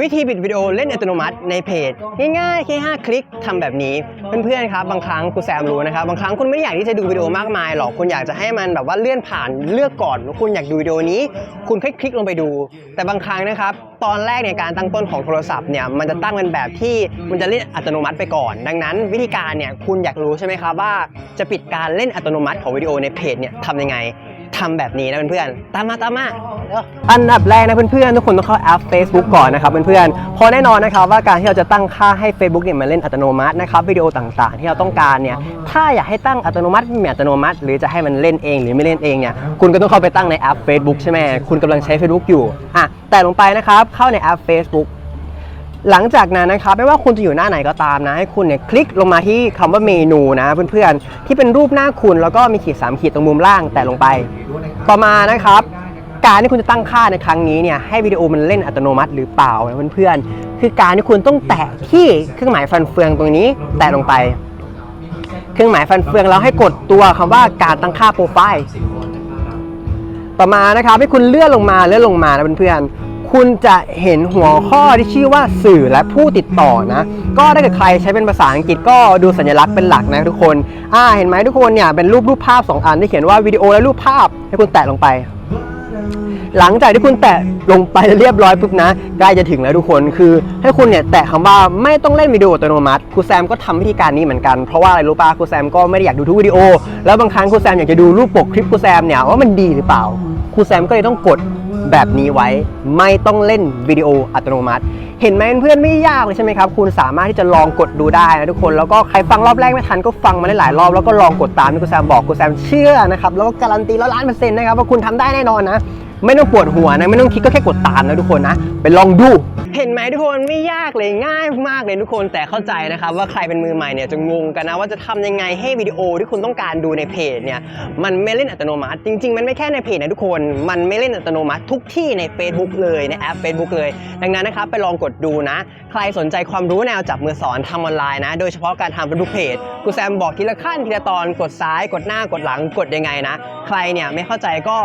วิธีบิดวิดีโอเล่นอัตโนมัติในเพจ ง่ายๆแค่5คลิกทำแบบนี้ เพื่อนๆครับบางครั้งครูแซมรู้นะครับบางครั้งคุณไม่ได้อยากที่จะดูวิดีโอมากมายหรอกคุณอยากจะให้มันแบบว่าเลื่อนผ่านเลือกก่อนคุณอยากดูวิดีโอนี้ คุณคลิกคลิกลงไปดู แต่บางครั้งนะครับตอนแรกในยการตั้งต้นของโทรศัพท์เนี่ยมันจะตั้งเป็นแบบที่มันจะเล่นอัตโนมัติไปก่อน ดังนั้นวิธีการเนี่ยคุณอยากรู้ใช่ไหมครับว่าจะปิดการเล่นอัตโนมัติของวิดีโอในเพจเนี่ยทำยังไง ทำแบบนี้นะเพื่อนๆ ตามมาตามมาอันดับแรกนะเพื่อนๆ ทุกคนต้องเข้าแอป Facebook ก่อนนะครับเพื่อนๆเพราะแน่นอนนะครับว่าการที่เราจะตั้งค่าให้ Facebook เนี่ยมันเล่นอัตโนมัตินะครับวิดีโอต่างๆ ที่เราต้องการเนี่ยถ้าอยากให้ตั้งอัตโนมัติไม่อัตโนมัติ หรือจะให้มันเล่นเองหรือไม่เล่นเองเนี่ยคุณก็ต้องเข้าไปตั้งในแอป Facebook ใช่ไหมคุณกำลังใช้ Facebook อยู่อะแต่ลงไปนะครับเข้าในแอป Facebook หลังจากนั้นนะครับไม่ว่าคุณจะอยู่หน้าไหนก็ตามนะ ให้คุณเนี่ยคลิกลงมาที่คำว่าเมนูนะเพื่อนๆที่เป็นรูปหน้าคุณแล้วก็มีขีด 3 ขีดตรงมุมล่างแตะลงไป ต่อมานะครับ การที่คุณจะตั้งค่าในครั้งนี้เนี่ยให้วิดีโอมันเล่นอัตโนมัติหรือเปล่านเพื่อนๆคือการที่คุณต้องแตะที่เครื่องหมายฟันเฟืองตรงนี้ แตะลงไป เครื่องหมายฟันเฟืองแล้วให้กดตัวคำว่าการตั้งค่าโปรไฟล์ต่อมานะครับให้คุณเลื่อนลงมาเลื่อนลงมานะเพื่อนๆ คุณจะเห็นหัวข้อที่ชื่อว่าสื่อและผู้ติดต่อนะ ก็ถ้าเกิดใครใช้เป็นภาษาอังกฤษก็ดูสัญลักษณ์เป็นหลักนะทุกคน อ่า เห็นไหมทุกคนเนี่ยเป็นรูปรูปภาพ 2 อันที่เขียนว่าวิดีโอและรูปภาพให้คุณแตะลงไป หลังจากที่คุณแตะลงไปเรียบร้อยปุ๊บนะใกล้จะถึงแล้วทุกคนคือ ให้คุณเนี่ยแตะคำว่าไม่ต้องเล่นวิดีโออัตโนมัติครูแซมก็ทำวิธีการนี้เหมือนกันเพราะว่าอะไรรู้ป่ะครูแซมก็ไม่ได้อยากดูทุกวิดีโอ แล้วบางครั้งครูแซมอยากจะดูรูปปกคลิปครูแซมเนี่ยว่ามันดีหรือเปล่าครูแซมก็เลยต้องกด แบบนี้ไว้ ไม่ต้องเล่นวิดีโออัตโนมัติ เห็นไหมเพื่อนไม่ยากเลยใช่ไหมครับ คุณสามารถที่จะลองกดดูได้นะทุกคน แล้วก็ใครฟังรอบแรกไม่ทันก็ฟังมาได้หลายรอบ แล้วก็ลองกดตามที่ครูแซมบอกครูแซมเชื่อนะครับ แล้วก็การันตีแล้วล้านเปอร์เซ็นต์นะครับว่าคุณทำได้แน่นอนนะ ไม่ต้องปวดหัวนะ ไม่ต้องคิดก็แค่กดตามนะทุกคนนะ ไปลองดู เห็นไหมทุกคนไม่ยากเลยง่ายมากเลยทุกคนแต่เข้าใจนะครับว่าใครเป็นมือใหม่เนี่ยจะงงกันนะว่าจะทำยังไงให้วิดีโอที่คุณต้องการดูในเพจเนี่ยมันไม่เล่นอัตโนมัติ จริง ๆ มันไม่แค่ในเพจนะทุกคน มันไม่เล่นอัตโนมัติทุกที่ใน Facebook เลยในแอป Facebook เลย ดังนั้นนะครับไปลองกดดูนะ ใครสนใจความรู้แนวจับมือสอนทำออนไลน์นะ โดยเฉพาะการทำเป็นทุกเพจกูแซมบอกทีละขั้นทีละตอนกดซ้ายกดหน้ากดหลังกดยังไงนะ ใครเนี่ยไม่เข้าใจก็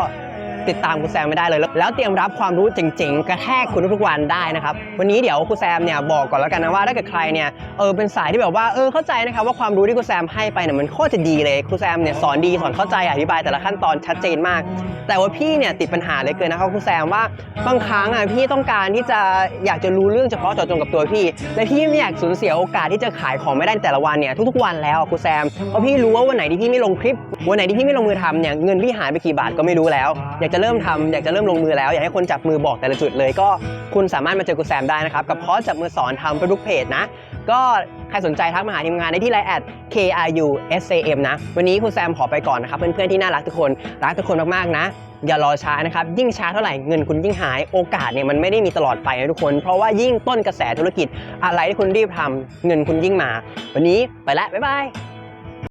ติดตามครูแซมไม่ได้เลย แล้วเตรียมรับความรู้เจ๋งๆ กระแทกคุณทุกวันได้นะครับ วันนี้เดี๋ยวครูแซมเนี่ยบอกก่อนแล้วกันนะว่าถ้าเกิดใครเนี่ยเออเป็นสายที่แบบว่าเออเข้าใจนะครับว่าความรู้ที่ครูแซมให้ไปเนี่ยมันโคตรจะดีเลยครูแซมเนี่ยสอนดีสอนเข้าใจอธิบายแต่ละขั้นตอนชัดเจนมาก แต่ว่าพี่เนี่ยติดปัญหาเลยเกินนะครับครูแซมว่าบางครั้งอะพี่ต้องการที่จะอยากจะรู้เรื่องเฉพาะเจาะจงกับตัวพี่ และพี่ไม่อยากสูญเสียโอกาสที่จะขายของไม่ได้แต่ละวันเนี่ยทุกๆวันแล้วครูแซมเพราะพี่รู้ว่าวันไหนที่พี่ไม่ลงคลิปวันไหนที่พี่ไม่ลงมือทำเนี่ยเงินพี่หายไปกี่บาทก็ไม่รู้แล้วอยากจะเริ่มทำอยากจะเริ่มลงมือแล้ว อยากให้คนจับมือบอกแต่ละจุดเลย ก็คุณสามารถมาเจอครูแซมได้นะครับ กับคอร์สจับมือสอนทำเฟซบุ๊กเพจนะ ก็ใครสนใจทักมาหาทีมงานได้ที่ไลน์แอด K R U S A M นะ วันนี้คุณแซมขอไปก่อนนะครับ เพื่อนๆที่น่ารักทุกคนรักทุกคนมากๆนะ อย่ารอช้านะครับ ยิ่งช้าเท่าไหร่เงินคุณยิ่งหายโอกาสเนี่ยมันไม่ได้มีตลอดไปนะทุกคน เพราะว่ายิ่งต้นกระแสธุรกิจอะไรที่คุณรีบทำเงินคุณยิ่งมา วันนี้ไปแล้วบ๊ายบาย